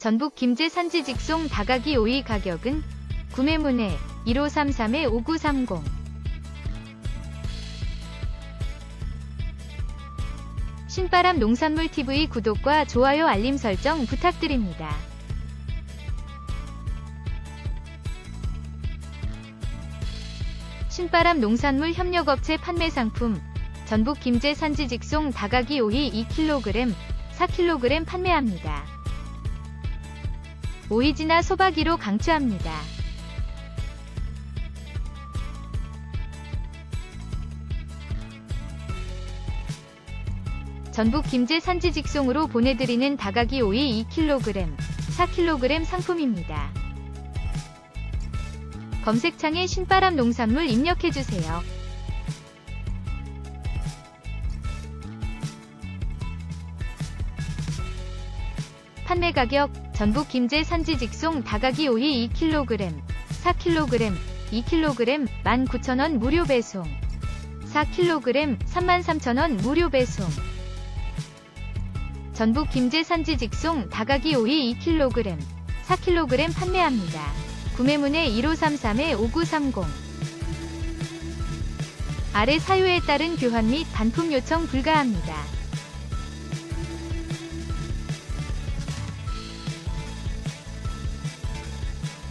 전북 김제 산지 직송 다가기 오이 가격은 구매문의 1533-5930 신바람 농산물 TV 구독과 좋아요 알림 설정 부탁드립니다. 신바람 농산물 협력업체 판매 상품 전북 김제 산지 직송 다가기 오이 2kg, 4kg 판매합니다. 오이지나 소박이로 강추합니다. 전북 김제 산지 직송으로 보내드리는 다가기 오이 2kg, 4kg 상품입니다. 검색창에 신바람 농산물 입력해주세요. 판매 가격 전북 김제 산지 직송 다가기 오이 2kg, 4kg, 2kg 19,000원 무료 배송 4kg 33,000원 무료 배송 전북 김제 산지 직송 다가기 오이 2kg, 4kg 판매합니다. 구매문의 1533-5930 아래 사유에 따른 교환 및 반품 요청 불가합니다.